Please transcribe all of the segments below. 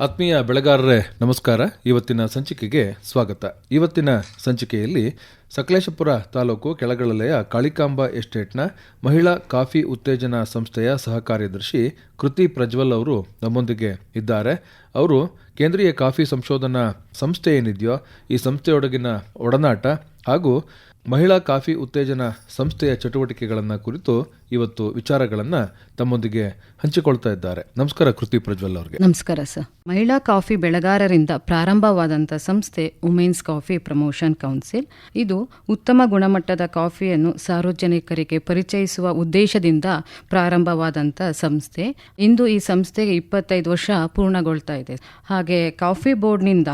ಆತ್ಮೀಯ ಬೆಳೆಗಾರರೇ, ನಮಸ್ಕಾರ. ಇವತ್ತಿನ ಸಂಚಿಕೆಗೆ ಸ್ವಾಗತ. ಇವತ್ತಿನ ಸಂಚಿಕೆಯಲ್ಲಿ ಸಕಲೇಶಪುರ ತಾಲೂಕು ಕೆಳಗಳಲೆಯ ಕಾಳಿಕಾಂಬ ಎಸ್ಟೇಟ್ನ ಮಹಿಳಾ ಕಾಫಿ ಉತ್ತೇಜನ ಸಂಸ್ಥೆಯ ಸಹಕಾರ್ಯದರ್ಶಿ ಕೃತಿ ಪ್ರಜ್ವಲ್ ಅವರು ನಮ್ಮೊಂದಿಗೆ ಇದ್ದಾರೆ. ಅವರು ಕೇಂದ್ರೀಯ ಕಾಫಿ ಸಂಶೋಧನಾ ಸಂಸ್ಥೆ ಏನಿದೆಯೋ ಈ ಸಂಸ್ಥೆಯೊಡಗಿನ ಒಡನಾಟ ಹಾಗೂ ಮಹಿಳಾ ಕಾಫಿ ಉತ್ತೇಜನ ಸಂಸ್ಥೆಯ ಚಟುವಟಿಕೆಗಳನ್ನು ಕುರಿತು ಇವತ್ತು ವಿಚಾರಗಳನ್ನು ತಮ್ಮೊಂದಿಗೆ ಹಂಚಿಕೊಳ್ತಾ ಇದ್ದಾರೆ. ನಮಸ್ಕಾರ ಕೃತಿ ಪ್ರಜ್ವಲ್ ಅವರಿಗೆ. ನಮಸ್ಕಾರ ಸರ್. ಮಹಿಳಾ ಕಾಫಿ ಬೆಳೆಗಾರರಿಂದ ಪ್ರಾರಂಭವಾದಂಥ ಸಂಸ್ಥೆ ವುಮೆನ್ಸ್ ಕಾಫಿ ಪ್ರಮೋಷನ್ ಕೌನ್ಸಿಲ್. ಇದು ಉತ್ತಮ ಗುಣಮಟ್ಟದ ಕಾಫಿಯನ್ನು ಸಾರ್ವಜನಿಕರಿಗೆ ಪರಿಚಯಿಸುವ ಉದ್ದೇಶದಿಂದ ಪ್ರಾರಂಭವಾದಂಥ ಸಂಸ್ಥೆ. ಇಂದು ಈ ಸಂಸ್ಥೆಗೆ ಇಪ್ಪತ್ತೈದು ವರ್ಷ ಪೂರ್ಣಗೊಳ್ತಾ ಇದೆ. ಹಾಗೆ ಕಾಫಿ ಬೋರ್ಡ್ನಿಂದ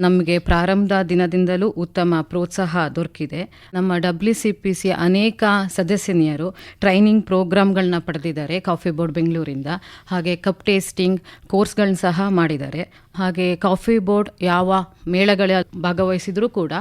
ನಮಗೆ ಪ್ರಾರಂಭದ ದಿನದಿಂದಲೂ ಉತ್ತಮ ಪ್ರೋತ್ಸಾಹ ದೊರಕಿದೆ. ನಮ್ಮ ಡಬ್ಲ್ಯೂ ಸಿ ಪಿ ಸಿ ಅನೇಕ ಸದಸ್ಯನಿಯರು ಟ್ರೈನಿಂಗ್ ಪ್ರೋಗ್ರಾಮ್ಗಳನ್ನ ಪಡೆದಿದ್ದಾರೆ ಕಾಫಿ ಬೋರ್ಡ್ ಬೆಂಗಳೂರಿಂದ. ಹಾಗೆ ಕಪ್ ಟೇಸ್ಟಿಂಗ್ ಕೋರ್ಸ್ಗಳನ್ನ ಸಹ ಮಾಡಿದ್ದಾರೆ. ಹಾಗೆ ಕಾಫಿ ಬೋರ್ಡ್ ಯಾವ ಮೇಳಗಳ ಭಾಗವಹಿಸಿದರೂ ಕೂಡ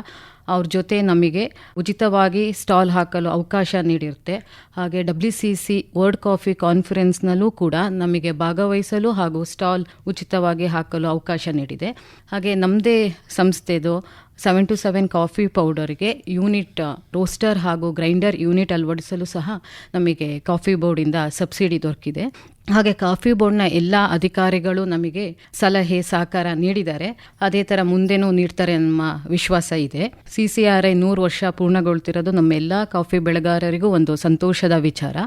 ಅವ್ರ ಜೊತೆ ನಮಗೆ ಉಚಿತವಾಗಿ ಸ್ಟಾಲ್ ಹಾಕಲು ಅವಕಾಶ ನೀಡಿರುತ್ತೆ. ಹಾಗೆ W C C world coffee ಕಾನ್ಫರೆನ್ಸ್ನಲ್ಲೂ ಕೂಡ ನಮಗೆ ಭಾಗವಹಿಸಲು ಹಾಗೂ ಸ್ಟಾಲ್ ಉಚಿತವಾಗಿ ಹಾಕಲು ಅವಕಾಶ ನೀಡಿದೆ. ಹಾಗೆ ನಮ್ಮದೇ ಸಂಸ್ಥೆದು ಸೆವೆನ್ ಟು ಸೆವೆನ್ ಕಾಫಿ ಪೌಡರ್ಗೆ ಯೂನಿಟ್ ರೋಸ್ಟರ್ ಹಾಗೂ ಗ್ರೈಂಡರ್ ಯೂನಿಟ್ ಅಳವಡಿಸಲು ಸಹ ನಮಗೆ ಕಾಫಿ ಬೋರ್ಡಿಂದ ಸಬ್ಸಿಡಿ ದೊರಕಿದೆ. ಹಾಗೆ ಕಾಫಿ ಬೋರ್ಡ್ನ ಎಲ್ಲ ಅಧಿಕಾರಿಗಳು ನಮಗೆ ಸಲಹೆ, ಸಹಕಾರ ನೀಡಿದ್ದಾರೆ. ಅದೇ ಥರ ಮುಂದೆನೂ ನೀಡ್ತಾರೆ ನಮ್ಮ ವಿಶ್ವಾಸ ಇದೆ. ಸಿ ಸಿ ಆರ್ ಐ ನೂರು ವರ್ಷ ಪೂರ್ಣಗೊಳ್ತಿರೋದು ನಮ್ಮೆಲ್ಲ ಕಾಫಿ ಬೆಳೆಗಾರರಿಗೂ ಒಂದು ಸಂತೋಷದ ವಿಚಾರ.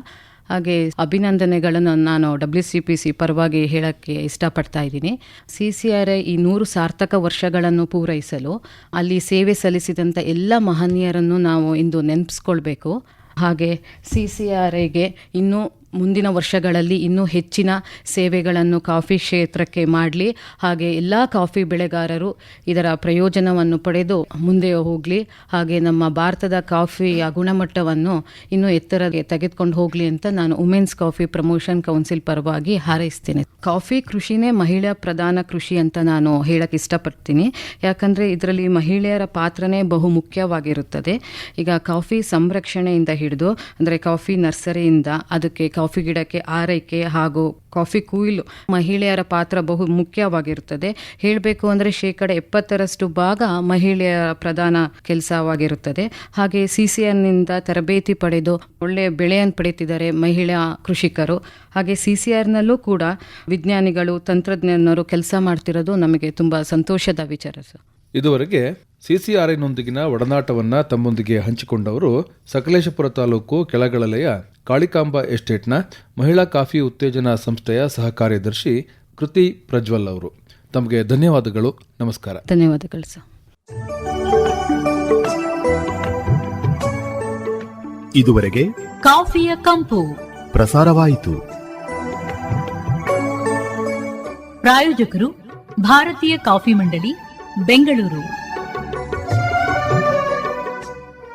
ಹಾಗೆ ಅಭಿನಂದನೆಗಳನ್ನು ನಾನು ಡಬ್ಲ್ಯೂ ಸಿ ಪಿ ಸಿ ಪರವಾಗಿ ಹೇಳಕ್ಕೆ ಇಷ್ಟಪಡ್ತಾ ಇದ್ದೀನಿ. ಸಿ ಸಿ ಆರ್ ಐ ಈ ನೂರು ಸಾರ್ಥಕ ವರ್ಷಗಳನ್ನು ಪೂರೈಸಲು ಅಲ್ಲಿ ಸೇವೆ ಸಲ್ಲಿಸಿದಂಥ ಎಲ್ಲ ಮಹನೀಯರನ್ನು ನಾವು ಇಂದು ನೆನಪಿಸ್ಕೊಳ್ಬೇಕು. ಹಾಗೆ ಸಿ ಸಿ ಆರ್ ಐಗೆ ಇನ್ನೂ ಮುಂದಿನ ವರ್ಷಗಳಲ್ಲಿ ಇನ್ನೂ ಹೆಚ್ಚಿನ ಸೇವೆಗಳನ್ನು ಕಾಫಿ ಕ್ಷೇತ್ರಕ್ಕೆ ಮಾಡಲಿ. ಹಾಗೆ ಎಲ್ಲ ಕಾಫಿ ಬೆಳೆಗಾರರು ಇದರ ಪ್ರಯೋಜನವನ್ನು ಪಡೆದು ಮುಂದೆ ಹೋಗಲಿ. ಹಾಗೆ ನಮ್ಮ ಭಾರತದ ಕಾಫಿಯ ಗುಣಮಟ್ಟವನ್ನು ಇನ್ನೂ ಎತ್ತರಕ್ಕೆ ತೆಗೆದುಕೊಂಡು ಹೋಗಲಿ ಅಂತ ನಾನು ವುಮೆನ್ಸ್ ಕಾಫಿ ಪ್ರಮೋಷನ್ ಕೌನ್ಸಿಲ್ ಪರವಾಗಿ ಹಾರೈಸ್ತೇನೆ. ಕಾಫಿ ಕೃಷಿನೇ ಮಹಿಳಾ ಪ್ರಧಾನ ಕೃಷಿ ಅಂತ ನಾನು ಹೇಳಕ್ಕೆ ಇಷ್ಟಪಡ್ತೀನಿ. ಯಾಕಂದರೆ ಇದರಲ್ಲಿ ಮಹಿಳೆಯರ ಪಾತ್ರನೇ ಬಹು ಮುಖ್ಯವಾಗಿರುತ್ತದೆ. ಈಗ ಕಾಫಿ ಸಂರಕ್ಷಣೆಯಿಂದ ಹಿಡಿದು, ಅಂದರೆ ಕಾಫಿ ನರ್ಸರಿಯಿಂದ, ಅದಕ್ಕೆ ಕಾಫಿ ಗಿಡಕ್ಕೆ ಆರೈಕೆ ಹಾಗೂ ಕಾಫಿ ಕುಯಿಲು ಮಹಿಳೆಯರ ಪಾತ್ರ ಬಹು ಮುಖ್ಯವಾಗಿರುತ್ತದೆ. ಹೇಳಬೇಕು ಅಂದರೆ ಶೇಕಡ ಎಪ್ಪತ್ತರಷ್ಟು ಭಾಗ ಮಹಿಳೆಯರ ಪ್ರಧಾನ ಕೆಲಸವಾಗಿರುತ್ತದೆ. ಹಾಗೆ ಸಿ ಸಿ ಎನ್ನಿಂದ ತರಬೇತಿ ಪಡೆದು ಒಳ್ಳೆಯ ಬೆಳೆಯನ್ನು ಪಡೆಯುತ್ತಿದ್ದಾರೆ ಮಹಿಳಾ ಕೃಷಿಕರು. ಹಾಗೆ ಸಿ ಸಿ ಆರ್ನಲ್ಲೂ ಕೂಡ ವಿಜ್ಞಾನಿಗಳು, ತಂತ್ರಜ್ಞಾನರು ಕೆಲಸ ಮಾಡ್ತಿರೋದು ನಮಗೆ ತುಂಬ ಸಂತೋಷದ ವಿಚಾರ ಸರ್. ಇದುವರೆಗೆ ಸಿಸಿಆರ್ಐನೊಂದಿಗಿನ ಒಡನಾಟವನ್ನು ತಮ್ಮೊಂದಿಗೆ ಹಂಚಿಕೊಂಡವರು ಸಕಲೇಶಪುರ ತಾಲೂಕು ಕೆಳಗಳಲೆಯ ಕಾಳಿಕಾಂಬ ಎಸ್ಟೇಟ್ನ ಮಹಿಳಾ ಕಾಫಿ ಉತ್ತೇಜನಾ ಸಂಸ್ಥೆಯ ಸಹ ಕಾರ್ಯದರ್ಶಿ ಕೃತಿ ಪ್ರಜ್ವಲ್ ಅವರು. ತಮಗೆ ಧನ್ಯವಾದಗಳು. ನಮಸ್ಕಾರ. ಧನ್ಯವಾದಗಳು ಸರ್. ಇದುವರೆಗೆ ಕಾಫಿಯ ಕಂಪು. ಪ್ರಸಾರವಾಯಿತು. ಪ್ರಾಯೋಜಕರು ಭಾರತೀಯ ಕಾಫಿ ಮಂಡಳಿ ಬೆಂಗಳೂರು.